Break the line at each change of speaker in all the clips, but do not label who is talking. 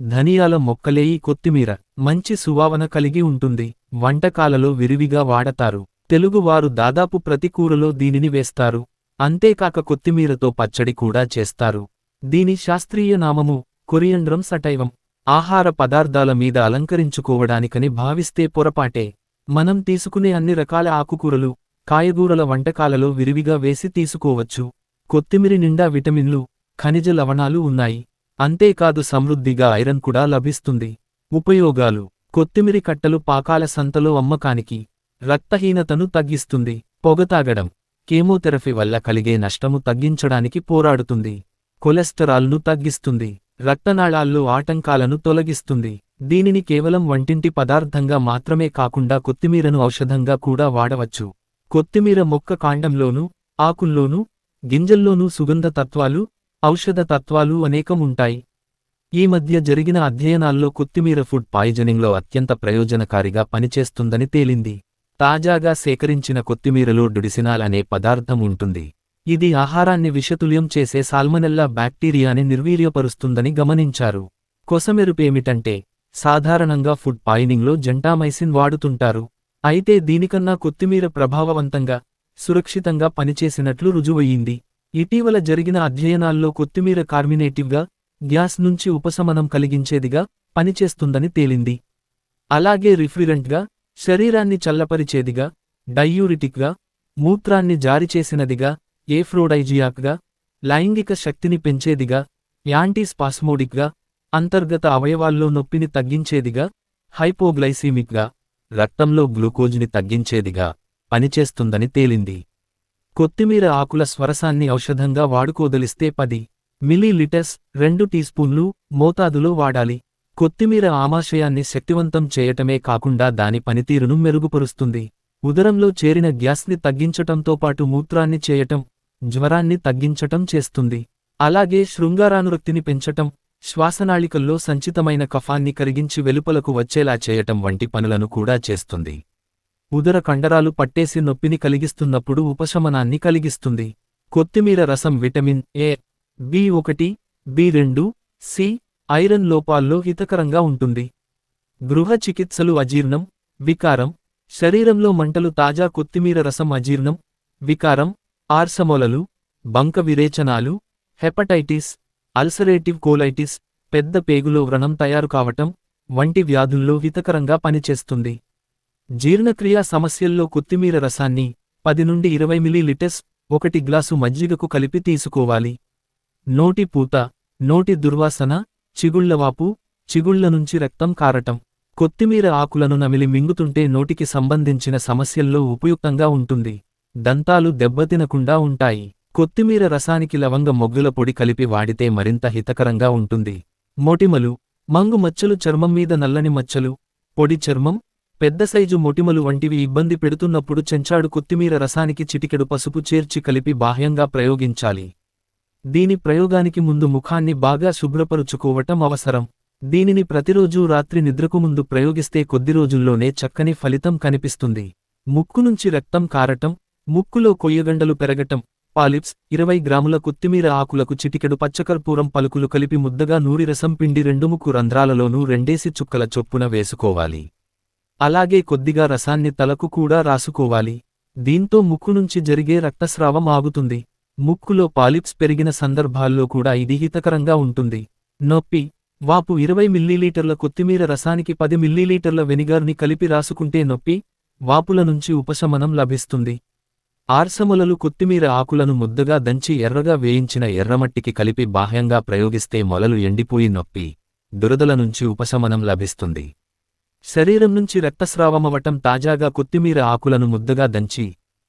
ధనియాల మొక్కలే ఈ కొత్తిమీర. మంచి సువావన కలిగి ఉంటుంది. వంటకాలలో విరివిగా వాడతారు. తెలుగువారు దాదాపు ప్రతి కూరలో దీనిని వేస్తారు. అంతేకాక కొత్తిమీరతో పచ్చడి కూడా చేస్తారు. దీని శాస్త్రీయ నామము కొరియండ్రం సటైవం. ఆహార పదార్థాల మీద అలంకరించుకోవడానికని భావిస్తే పొరపాటే. మనం తీసుకునే అన్ని రకాల ఆకుకూరలు కాయగూరల వంటకాలలో విరివిగా వేసి తీసుకోవచ్చు. కొత్తిమీరి నిండా విటమిన్లు ఖనిజ లవణాలు ఉన్నాయి. అంతేకాదు సమృద్ధిగా ఐరన్ కూడా లభిస్తుంది. ఉపయోగాలు. కొత్తిమిరి కట్టలు పాకాల సంతలో అమ్మకానికి రక్తహీనతను తగ్గిస్తుంది. పొగతాగడం కీమోథెరపీ వల్ల కలిగే నష్టము తగ్గించడానికి పోరాడుతుంది. కొలెస్టరాల్ను తగ్గిస్తుంది. రక్తనాళాల్లో ఆటంకాలను తొలగిస్తుంది. దీనిని కేవలం వంటింటి పదార్థంగా మాత్రమే కాకుండా కొత్తిమీరను ఔషధంగా కూడా వాడవచ్చు. కొత్తిమీర మొక్క కాండంలోనూ ఆకుల్లోనూ గింజల్లోనూ సుగంధ తత్వాలు ఔషధ తత్వాలు అనేకం ఉంటాయి. ఈ మధ్య జరిగిన అధ్యయనాల్లో కొత్తిమీర ఫుడ్ పాయిజనింగ్లో అత్యంత ప్రయోజనకారిగా పనిచేస్తుందని తేలింది. తాజాగా సేకరించిన కొత్తిమీరలో డుడిసినాల్ అనే పదార్థం ఉంటుంది. ఇది ఆహారాన్ని విషతుల్యం చేసే సాల్మనెల్లా బ్యాక్టీరియాని నిర్వీర్యపరుస్తుందని గమనించారు. కొసమెరుపేమిటంటే సాధారణంగా ఫుడ్ పాయినింగ్లో జంటామైసిన్ వాడుతుంటారు. అయితే దీనికన్నా కొత్తిమీర ప్రభావవంతంగా సురక్షితంగా పనిచేసినట్లు రుజువయ్యింది. ఇటీవల జరిగిన అధ్యయనాల్లో కొత్తిమీర కార్మినేటివ్గా గ్యాస్ నుంచి ఉపశమనం కలిగించేదిగా పనిచేస్తుందని తేలింది. అలాగే రిఫ్రిరెంట్గా శరీరాన్ని చల్లపరిచేదిగా డయ్యూరిటిక్గా మూత్రాన్ని జారిచేసినదిగా ఏఫ్రోడైజియాక్గా లైంగిక శక్తిని పెంచేదిగా యాంటీస్పాస్మోడిక్గా అంతర్గత అవయవాల్లో నొప్పిని తగ్గించేదిగా హైపోగ్లైసీమిక్గా రక్తంలో గ్లూకోజ్ని తగ్గించేదిగా పనిచేస్తుందని తేలింది. కొత్తిమీర ఆకుల స్వరసాన్ని ఔషధంగా వాడుకోదలిస్తే పది మిల్లీలీటర్స్ రెండు టీస్పూన్లు మోతాదులో వాడాలి. కొత్తిమీర ఆమాశయాన్ని శక్తివంతం చేయటమే కాకుండా దాని పనితీరును మెరుగుపరుస్తుంది. ఉదరంలో చేరిన గ్యాస్ని తగ్గించటంతో పాటు మూత్రాన్ని చేయటం జ్వరాన్ని తగ్గించటం చేస్తుంది. అలాగే శృంగారానురక్తిని పెంచటం శ్వాసనాళికల్లో సంచితమైన కఫాన్ని కరిగించి వెలుపలకు వచ్చేలా చేయటం వంటి పనులను కూడా చేస్తుంది. ఉదర కండరాలు పట్టేసి నొప్పిని కలిగిస్తున్నప్పుడు ఉపశమనాన్ని కలిగిస్తుంది. కొత్తిమీర రసం విటమిన్ ఏ బి ఒకటి బి రెండు సి ఐరన్ లోపాల్లో హితకరంగా ఉంటుంది. గృహ చికిత్సలు అజీర్ణం వికారం శరీరంలో మంటలు తాజా కొత్తిమీర రసం అజీర్ణం వికారం ఆర్సమొలలు బంక విరేచనాలు హెపటైటిస్ అల్సరేటివ్ కోలైటిస్ పెద్ద పేగులో వ్రణం తయారు కావటం వంటి వ్యాధుల్లో హితకరంగా పనిచేస్తుంది. జీర్ణక్రియా సమస్యల్లో కొత్తిమీర రసాన్ని పది నుండి ఇరవై మిలీలీటర్స్ ఒకటి గ్లాసు మజ్జిగకు కలిపి తీసుకోవాలి. నోటి పూత నోటి దుర్వాసన చిగుళ్ళవాపు చిగుళ్ళ నుంచి రక్తం కారటం. కొత్తిమీర ఆకులను నమిలి మింగుతుంటే నోటికి సంబంధించిన సమస్యల్లో ఉపయుక్తంగా ఉంటుంది. దంతాలు దెబ్బతినకుండా ఉంటాయి. కొత్తిమీర రసానికి లవంగ మొగ్గుల పొడి కలిపి వాడితే మరింత హితకరంగా ఉంటుంది. మొటిమలు మంగు మచ్చలు చర్మం మీద నల్లని మచ్చలు పొడి చర్మం పెద్ద సైజు మొటిమలు వంటివి ఇబ్బంది పెడుతున్నప్పుడు చెంచాడు కొత్తిమీర రసానికి చిటికెడు పసుపు చేర్చి కలిపి బాహ్యంగా ప్రయోగించాలి. దీని ప్రయోగానికి ముందు ముఖాన్ని బాగా శుభ్రపరుచుకోవటం అవసరం. దీనిని ప్రతిరోజూ రాత్రి నిద్రకు ముందు ప్రయోగిస్తే కొద్ది రోజుల్లోనే చక్కని ఫలితం కనిపిస్తుంది. ముక్కు నుంచి రక్తం కారటం ముక్కులో కొయ్యగండలు పెరగటం పాలిప్స్ ఇరవై గ్రాముల కొత్తిమీర ఆకులకు చిటికెడు పచ్చకర్పూరం పలుకులు కలిపి ముద్దగా నూరి రసం పిండి రెండు ముక్కు రంధ్రాలలోనూ రెండేసి చుక్కల చొప్పున వేసుకోవాలి. అలాగే కొద్దిగా రసాన్ని తలకు కూడా రాసుకోవాలి. దీంతో ముక్కు నుంచి జరిగే రక్తస్రావం ఆగుతుంది. ముక్కులో పాలిప్స్ పెరిగిన సందర్భాల్లో కూడా ఇది హితకరంగా ఉంటుంది. నొప్పి. వాపు ఇరవై మిల్లీలీటర్ల కొత్తిమీర రసానికి పది మిల్లీలీటర్ల వెనిగర్ని కలిపి రాసుకుంటే నొప్పి వాపుల నుంచి ఉపశమనం లభిస్తుంది. ఆర్సములలు కొత్తిమీర ఆకులను ముద్దగా దంచి ఎర్రగా వేయించిన ఎర్రమట్టికి కలిపి బాహ్యంగా ప్రయోగిస్తే మొలలు ఎండిపోయి నొప్పి దురదల నుంచి ఉపశమనం లభిస్తుంది. శరీరం నుంచి రక్తస్రావమవటం తాజాగా కొత్తిమీర ఆకులను ముద్దగా దంచి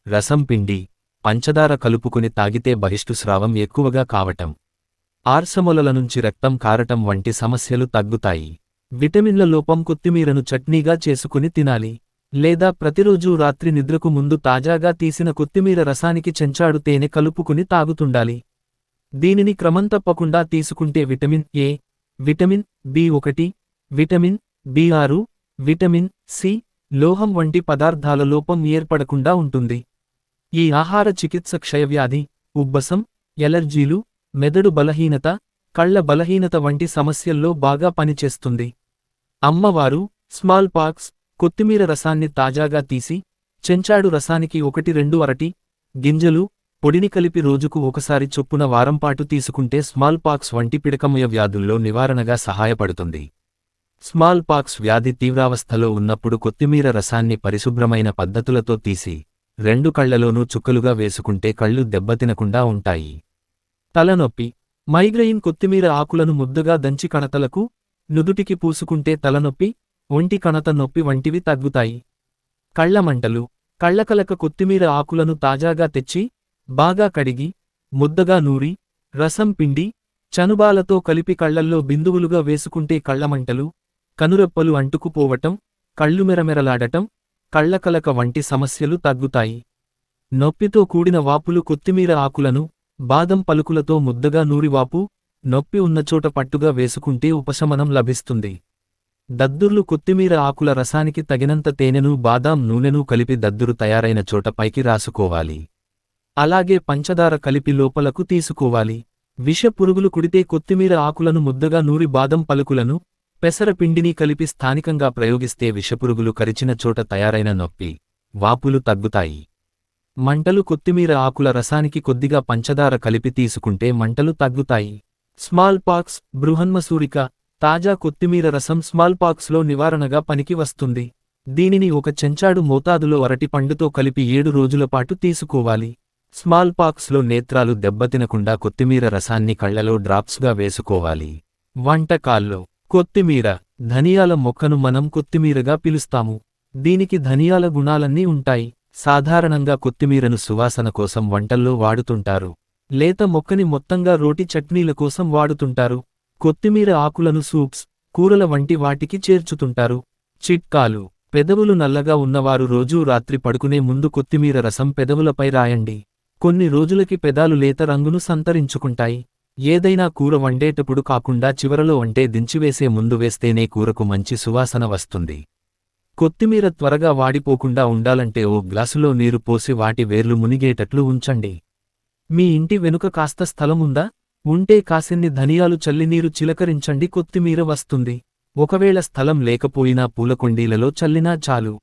రసం పిండి పంచదార కలుపుకుని తాగితే బహిష్టు స్రావం ఎక్కువగా కావటం. ఆర్సమొలల నుంచి రక్తం కారటం వంటి సమస్యలు తగ్గుతాయి. విటమిన్ల లోపం కొత్తిమీరను చట్నీగా చేసుకుని తినాలి. లేదా ప్రతిరోజూ రాత్రి నిద్రకు ముందు తాజాగా తీసిన కొత్తిమీర రసానికి చెంచాడు తేనె కలుపుకుని తాగుతుండాలి. దీనిని క్రమం తప్పకుండా తీసుకుంటే విటమిన్ ఏ విటమిన్ బి ఒకటి విటమిన్ బి ఆరు విటమిన్ సి లోహం వంటి పదార్థాల లోపం ఏర్పడకుండా ఉంటుంది. ఈ ఆహార చికిత్స క్షయవ్యాధి ఉబ్బసం ఎలర్జీలు మెదడు బలహీనత కళ్ళ బలహీనత వంటి సమస్యల్లో బాగా పనిచేస్తుంది. అమ్మవారు స్మాల్ పాక్స్ కొత్తిమీర రసాన్ని తాజాగా తీసి చెంచాడు రసానికి ఒకటి రెండు అరటి గింజలు పొడిని కలిపి రోజుకు ఒకసారి చొప్పున వారంపాటు తీసుకుంటే స్మాల్ పాక్స్ వంటి పిడకమయ వ్యాధుల్లో నివారణగా సహాయపడుతుంది. స్మాల్ పాక్స్ వ్యాధి తీవ్రావస్థలో ఉన్నప్పుడు కొత్తిమీర రసాన్ని పరిశుభ్రమైన పద్ధతులతో తీసి రెండు కళ్ళలోనూ చుక్కలుగా వేసుకుంటే కళ్ళు దెబ్బతినకుండా ఉంటాయి. తలనొప్పి. మైగ్రెయిన్ కొత్తిమీర ఆకులను ముద్దగా దంచి కణతలకు నుదుటికి పూసుకుంటే తలనొప్పి ఒంటి కణత నొప్పి వంటివి తగ్గుతాయి. కళ్ళమంటలు కళ్ళకలక కొత్తిమీర ఆకులను తాజాగా తెచ్చి బాగా కడిగి ముద్దగా నూరి రసం పిండి చనుబాలతో కలిపి కళ్ళల్లో బిందువులుగా వేసుకుంటే కళ్ళమంటలు కనురెప్పలు అంటుకుపోవటం కళ్ళు మెరమెరలాడటం కళ్ళకలక వంటి సమస్యలు తగ్గుతాయి. నొప్పితో కూడిన వాపులు కొత్తిమీర ఆకులను బాదం పలుకులతో ముద్దగా నూరివాపు నొప్పి ఉన్నచోట పట్టుగా వేసుకుంటే ఉపశమనం లభిస్తుంది. దద్దుర్లు కొత్తిమీర ఆకుల రసానికి తగినంత తేనెను బాదాం నూనెను కలిపి దద్దురు తయారైన చోట పైకి రాసుకోవాలి. అలాగే పంచదార కలిపి లోపలకు తీసుకోవాలి. విష పురుగులు కుడితే కొత్తిమీర ఆకులను ముద్దగా నూరి బాదం పలుకులను పెసర పిండిని కలిపి స్థానికంగా ప్రయోగిస్తే విషపురుగులు కరిచిన చోట తయారైన నొప్పి వాపులు తగ్గుతాయి. మంటలు కొత్తిమీర ఆకుల రసానికి కొద్దిగా పంచదార కలిపి తీసుకుంటే మంటలు తగ్గుతాయి. స్మాల్ పాక్స్ బృహన్మసూరిక తాజా కొత్తిమీర రసం స్మాల్ పాక్స్లో నివారణగా పనికి వస్తుంది. దీనిని ఒక చెంచాడు మోతాదులో అరటి పండుతో కలిపి ఏడు రోజులపాటు తీసుకోవాలి. స్మాల్ పాక్స్లో నేత్రాలు దెబ్బతినకుండా కొత్తిమీర రసాన్ని కళ్ళలో డ్రాప్స్గా వేసుకోవాలి. వంటకాల్లో కొత్తిమీర ధనియాల మొక్కను మనం కొత్తిమీరగా పిలుస్తాము. దీనికి ధనియాల గుణాలన్నీ ఉంటాయి. సాధారణంగా కొత్తిమీరను సువాసన కోసం వంటల్లో వాడుతుంటారు. లేత మొక్కని మొత్తంగా రోటి చట్నీల కోసం వాడుతుంటారు. కొత్తిమీర ఆకులను సూప్స్ కూరల వంటి వాటికి చేర్చుతుంటారు. చిట్కాలు పెదవులు నల్లగా ఉన్నవారు రోజూ రాత్రి పడుకునే ముందు కొత్తిమీర రసం పెదవులపై రాయండి. కొన్ని రోజులకి పెదాలు లేత రంగును సంతరించుకుంటాయి. ఏదైనా కూర వండేటప్పుడు కాకుండా చివరలో వంటే దించివేసే ముందు వేస్తేనే కూరకు మంచి సువాసన వస్తుంది. కొత్తిమీర త్వరగా వాడిపోకుండా ఉండాలంటే ఓ గ్లాసులో నీరు పోసి వాటి వేర్లు మునిగేటట్లు ఉంచండి. మీ ఇంటి వెనుక కాస్త స్థలం ఉందా? ఉంటే కాసిన్ని ధనియాలు చల్లినీరు చిలకరించండి కొత్తిమీర వస్తుంది. ఒకవేళ స్థలం లేకపోయినా పూలకొండీలలో చల్లినా చాలు.